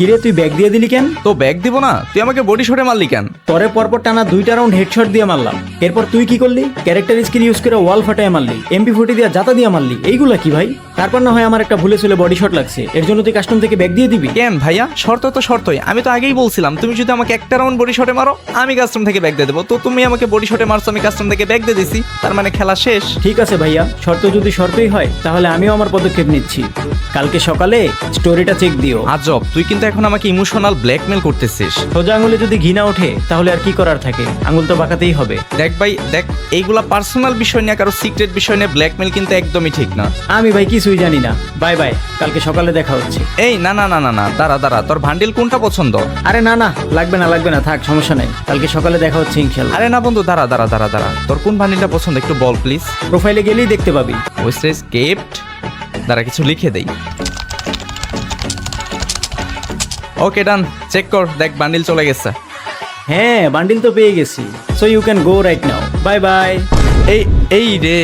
কিরে তুই ব্যাগ দিয়ে দিলি কেন? তো ব্যাগ দিব না তুই আমাকে বডি শটে মারলি কেন? পরে পরপর টানা দুইটা রাউন্ড হেডশট দিয়ে মারলাম। এরপর তুই কি করলি? ক্যারেক্টার স্কিল ইউজ করে ওয়াল ফাটায় মারলি এমপি ফোর্টি দিয়ে জাতা দিয়ে মারলি এইগুলা কি ভাই? তারপর না হয় আমার একটা ভুলে চলে বডি শট লাগছে। এর জন্য তুই কাস্টম থেকে ব্যাগ দিয়ে দিবি? কেন ভাইয়া? শর্ত তো শর্তই। আমি তো আগেই বলছিলাম তুমি যদি আমাকে একটা রাউন্ড বডি শটে মারো আমি কাস্টম থেকে ব্যাগ দিয়ে দেবো। তো তুমি আমাকে বডি শটে মারছো আমি কাস্টম থেকে ব্যাগ দিয়ে দিছি। তার মানে খেলা শেষ। ঠিক আছে ভাইয়া শর্ত যদি শর্তই হয় তাহলে আমিও আমার পদক্ষেপ নিচ্ছি। কালকে সকালে স্টোরিটা চেক দিও। আজব তুই কিন্তু এখন আমাকে ইমোশনাল ব্ল্যাকমেল করতেছিস। সোজা আঙুলে যদি ঘৃণা ওঠে তাহলে আর কি করার থাকে? আঙুল তো বাঁকাতেই হবে। দেখ ভাই দেখ এইগুলা পার্সোনাল বিষয় নিয়ে কারও সিক্রেট বিষয় নিয়ে ব্ল্যাকমেল কিন্তু একদমই ঠিক না। আমি ভাই কিছুই জানি না। বাই বাই কালকে সকালে দেখা হচ্ছে। এই না না না না না দাঁড়া দাঁড়া তোর ভান্ডিল কোনটা পছন্দ? আরে না না লাগবে না লাগবে না থাক সমস্যা নাই। কালকে সকালে দেখা হচ্ছে ইনশাল্লাহ। আরে না বন্ধু দাঁড়া দাঁড়া দাঁড়া দাঁড়া তোর কোন ভান্ডিলটা পছন্দ একটু বল প্লিজ। প্রোফাইলে গেলেই দেখতে পাবি। ওয়েস্টেজ কেপ্ট দাঁড়া কিছু লিখে দেই। ওকে ডান চেক কর দেখ বান্ডিল চলে গেছে। হ্যাঁ বান্ডিল তো পেয়ে গেছি। So you can go right now bye bye এই এই রে।